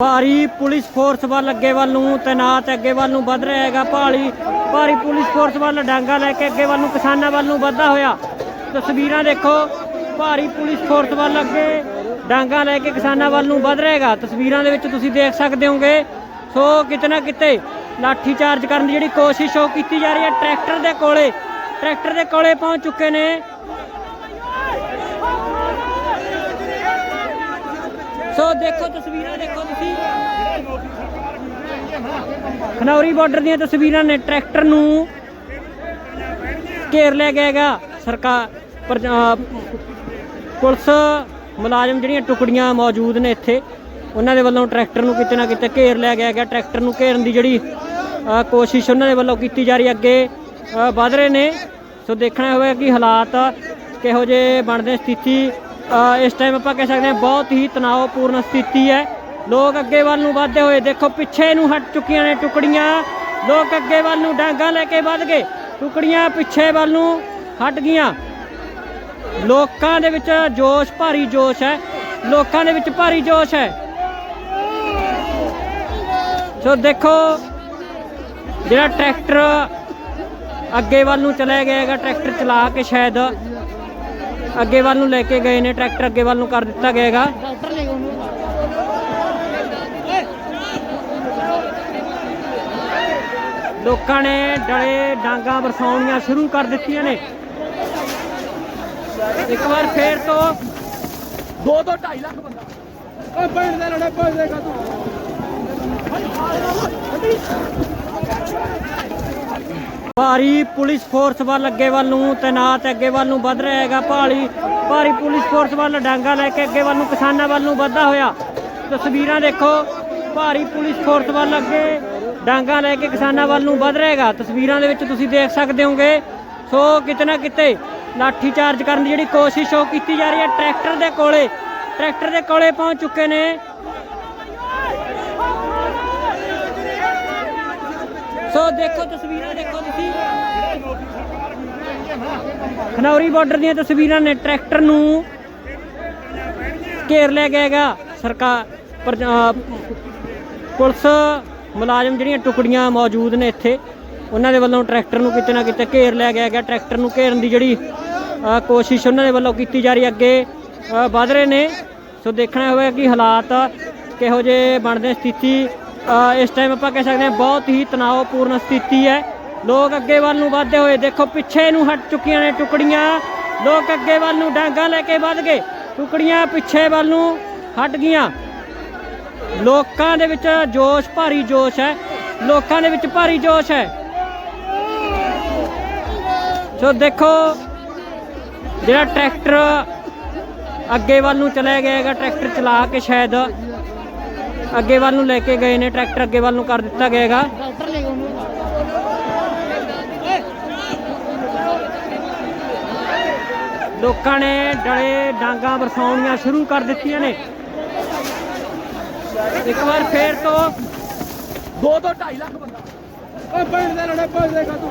ਭਾਰੀ police force ਵੱਲ ਅੱਗੇ ਵੱਲ ਨੂੰ ਤੈਨਾਤ ਅੱਗੇ ਵੱਲ ਨੂੰ ਵੱਧ ਰਿਹਾ ਹੈਗਾ ਭਾਰੀ ਭਾਰੀ ਪੁਲਿਸ ਫੋਰਸ ਵੱਲ ਡਾਂਗਾ ਲੈ ਕੇ ਅੱਗੇ ਵੱਲ ਨੂੰ ਕਿਸਾਨਾਂ ਵੱਲ ਨੂੰ ਵੱਧਦਾ ਹੋਇਆ। ਤਸਵੀਰਾਂ ਦੇਖੋ, ਭਾਰੀ ਪੁਲਿਸ ਫੋਰਸ ਵੱਲ ਅੱਗੇ ਡਾਂਗਾ ਲੈ ਕੇ ਕਿਸਾਨਾਂ ਵੱਲ ਨੂੰ ਵੱਧ ਰਿਹਾ ਹੈਗਾ। ਤਸਵੀਰਾਂ ਦੇ ਵਿੱਚ ਤੁਸੀਂ ਦੇਖ ਸਕਦੇ ਹੋਗੇ, ਸੋ ਕਿਤੇ ਨਾ ਕਿਤੇ ਲਾਠੀ ਚਾਰਜ ਕਰਨ ਦੀ ਜਿਹੜੀ ਕੋਸ਼ਿਸ਼ ਉਹ ਕੀਤੀ ਜਾ ਰਹੀ ਹੈ। ਟਰੈਕਟਰ ਦੇ ਕੋਲੇ, ਟਰੈਕਟਰ ਦੇ ਕੋਲੇ ਪਹੁੰਚ ਚੁੱਕੇ ਨੇ। ਸੋ ਦੇਖੋ ਤਸਵੀਰਾਂ, ਦੇਖੋ ਤੁਸੀਂ। ਖਨੌਰੀ ਬਾਰਡਰ ਦੀਆਂ ਤਸਵੀਰਾਂ ਨੇ ਟਰੈਕਟਰ ਨੂੰ ਘੇਰ ਲਿਆ ਗਿਆ ਹੈਗਾ। ਸਰਕਾਰ ਪੁਲਿਸ ਮੁਲਾਜ਼ਮ ਜਿਹੜੀਆਂ ਟੁਕੜੀਆਂ ਮੌਜੂਦ ਨੇ ਇੱਥੇ, ਉਹਨਾਂ ਦੇ ਵੱਲੋਂ ਟਰੈਕਟਰ ਨੂੰ ਕਿਤੇ ਨਾ ਕਿਤੇ ਘੇਰ ਲਿਆ ਗਿਆ ਹੈਗਾ। ਟਰੈਕਟਰ ਨੂੰ ਘੇਰਨ ਦੀ ਜਿਹੜੀ ਕੋਸ਼ਿਸ਼ ਉਹਨਾਂ ਦੇ ਵੱਲੋਂ ਕੀਤੀ ਜਾ ਰਹੀ ਹੈ। ਅੱਗੇ, ਅਹ, ਵਧ ਰਹੇ ਨੇ। ਸੋ ਦੇਖਣਾ ਹੋਵੇਗਾ ਕਿ ਹਾਲਾਤ ਕਿਹੋ ਜਿਹੇ ਬਣਦੇ ਸਥਿਤੀ ਇਸ ਟਾਈਮ ਆਪਾਂ ਕਹਿ ਸਕਦੇ ਹਾਂ ਬਹੁਤ ਹੀ ਤਣਾਅਪੂਰਨ ਸਥਿਤੀ ਹੈ। ਲੋਕ ਅੱਗੇ ਵੱਲ ਨੂੰ ਵਧਦੇ ਹੋਏ ਦੇਖੋ, ਪਿੱਛੇ ਨੂੰ ਹਟ ਚੁੱਕੀਆਂ ਨੇ ਟੁਕੜੀਆਂ। ਲੋਕ ਅੱਗੇ ਵੱਲ ਨੂੰ ਡਾਂਗਾ ਲੈ ਕੇ ਵੱਧ ਗਏ। ਟੁਕੜੀਆਂ ਪਿੱਛੇ ਵੱਲ ਨੂੰ ਹਟ ਗਈਆਂ। ਲੋਕਾਂ ਦੇ ਵਿੱਚ ਜੋਸ਼, ਭਾਰੀ ਜੋਸ਼ ਹੈ। ਲੋਕਾਂ ਦੇ ਵਿੱਚ ਭਾਰੀ ਜੋਸ਼ ਹੈ। ਸੋ ਦੇਖੋ, ਜਿਹੜਾ ਟਰੈਕਟਰ ਅੱਗੇ ਵੱਲ ਨੂੰ ਚਲਾ ਗਿਆ ਹੈਗਾ, ਟਰੈਕਟਰ ਚਲਾ ਕੇ ਸ਼ਾਇਦ ਅੱਗੇ ਵੱਲ ਨੂੰ ਲੈ ਕੇ ਗਏ ਨੇ ਟਰੈਕਟਰ ਅੱਗੇ ਵੱਲ ਨੂੰ ਕਰ ਦਿੱਤਾ ਗਿਆ ਹੈਗਾ ਲੋਕਾਂ ਨੇ ਡਲੇ ਡਾਂਗਾ ਵਰਸਾਉਣੀਆਂ ਸ਼ੁਰੂ ਕਰ ਦਿੱਤੀਆਂ ਨੇ। ਇੱਕ ਵਾਰ ਫੇਰ ਤੋਂ ਦੋ ਦੋ 2.5 ਲੱਖ ਬੰਦਾ। ਓਏ ਬੈਠ ਦੇ ਲੜੇ ਬੈਠ ਦੇਗਾ ਤੂੰ। ਭਾਰੀ ਪੁਲਿਸ ਫੋਰਸ ਵੱਲ ਅੱਗੇ ਵੱਲ ਨੂੰ, ਤੈਨਾਤ ਅੱਗੇ ਵੱਲ ਨੂੰ ਵੱਧ ਰਿਹਾ ਹੈਗਾ। ਭਾਰੀ ਭਾਰੀ ਪੁਲਿਸ ਫੋਰਸ ਵੱਲ ਡਾਂਗਾ ਲੈ ਕੇ ਅੱਗੇ ਵੱਲ ਨੂੰ, ਕਿਸਾਨਾਂ ਵੱਲ ਨੂੰ ਵੱਧਦਾ ਹੋਇਆ। ਤਸਵੀਰਾਂ ਦੇਖੋ, ਭਾਰੀ ਪੁਲਿਸ ਫੋਰਸ ਵੱਲ ਅੱਗੇ ਡਾਂਗਾ ਲੈ ਕੇ ਕਿਸਾਨਾਂ ਵੱਲ ਨੂੰ ਵੱਧ ਰਹੇਗਾ ਤਸਵੀਰਾਂ ਦੇ ਵਿੱਚ ਤੁਸੀਂ ਦੇਖ ਸਕਦੇ ਹੋਗੇ ਸੋ ਕਿਤੇ ਨਾ ਕਿਤੇ ਲਾਠੀ ਚਾਰਜ ਕਰਨ ਦੀ ਜਿਹੜੀ ਕੋਸ਼ਿਸ਼ ਉਹ ਕੀਤੀ ਜਾ ਰਹੀ ਹੈ। ਟਰੈਕਟਰ ਦੇ ਕੋਲੇ, ਟਰੈਕਟਰ ਦੇ ਕੋਲੇ ਪਹੁੰਚ ਚੁੱਕੇ ਨੇ। ਸੋ ਦੇਖੋ ਤਸਵੀਰਾਂ, ਦੇਖੋ ਤੁਸੀਂ। ਖਨੌਰੀ ਬਾਰਡਰ ਦੀਆਂ ਤਸਵੀਰਾਂ ਨੇ ਟਰੈਕਟਰ ਨੂੰ ਘੇਰ ਲਿਆ ਗਿਆ ਸਰਕਾਰ ਪੁਲਿਸ ਮੁਲਾਜ਼ਮ ਜਿਹੜੀਆਂ ਟੁਕੜੀਆਂ ਮੌਜੂਦ ਨੇ ਇੱਥੇ, ਉਹਨਾਂ ਦੇ ਵੱਲੋਂ ਟਰੈਕਟਰ ਨੂੰ ਕਿਤੇ ਨਾ ਕਿਤੇ ਘੇਰ ਲਿਆ ਗਿਆ ਹੈਗਾ। ਟਰੈਕਟਰ ਨੂੰ ਘੇਰਨ ਦੀ ਜਿਹੜੀ ਕੋਸ਼ਿਸ਼ ਉਹਨਾਂ ਦੇ ਵੱਲੋਂ ਕੀਤੀ ਜਾ ਰਹੀ ਹੈ। ਅੱਗੇ, ਅਹ, ਵਧ ਰਹੇ ਨੇ। ਸੋ ਦੇਖਣਾ ਹੋਵੇਗਾ ਕਿ ਹਾਲਾਤ ਕਿਹੋ ਜਿਹੇ ਬਣਦੇ, ਸਥਿਤੀ ਇਸ ਟਾਈਮ ਆਪਾਂ ਕਹਿ ਸਕਦੇ ਹਾਂ ਬਹੁਤ ਹੀ ਤਣਾਅਪੂਰਨ ਸਥਿਤੀ ਹੈ। ਲੋਕ ਅੱਗੇ ਵੱਲ ਨੂੰ ਵਧਦੇ ਹੋਏ ਦੇਖੋ, ਪਿੱਛੇ ਨੂੰ ਹਟ ਚੁੱਕੀਆਂ ਨੇ ਟੁਕੜੀਆਂ। ਲੋਕ ਅੱਗੇ ਵੱਲ ਨੂੰ ਡਾਂਗਾ ਲੈ ਕੇ ਵੱਧ ਗਏ। ਟੁਕੜੀਆਂ ਪਿੱਛੇ ਵੱਲ ਨੂੰ ਹਟ ਗਈਆਂ। ਲੋਕਾਂ ਦੇ ਵਿੱਚ ਜੋਸ਼, ਭਾਰੀ ਜੋਸ਼ ਹੈ। ਲੋਕਾਂ ਦੇ ਵਿੱਚ ਭਾਰੀ ਜੋਸ਼ ਹੈ। ਸੋ ਦੇਖੋ, ਜਿਹੜਾ ਟਰੈਕਟਰ ਅੱਗੇ ਵੱਲ ਨੂੰ ਚਲਾ ਗਿਆ ਹੈਗਾ, ਟਰੈਕਟਰ ਚਲਾ ਕੇ ਸ਼ਾਇਦ ਅੱਗੇ ਵੱਲ ਨੂੰ ਲੈ ਕੇ ਗਏ ਨੇ, ਟਰੈਕਟਰ ਅੱਗੇ ਵੱਲ ਨੂੰ ਕਰ ਦਿੱਤਾ ਗਿਆ ਹੈਗਾ। ਲੋਕਾਂ ਨੇ ਡਲੇ ਡਾਂਗਾ ਵਰਸਾਉਣੀਆਂ ਸ਼ੁਰੂ ਕਰ ਦਿੱਤੀਆਂ ਨੇ। ਇੱਕ ਵਾਰ ਫੇਰ ਤੋਂ ਦੋ ਦੋ 2.5 ਲੱਖ ਬੰਦਾ। ਓਏ ਬੈਠ ਦੇ ਲੜੇ ਬੈਠ ਦੇਗਾ ਤੂੰ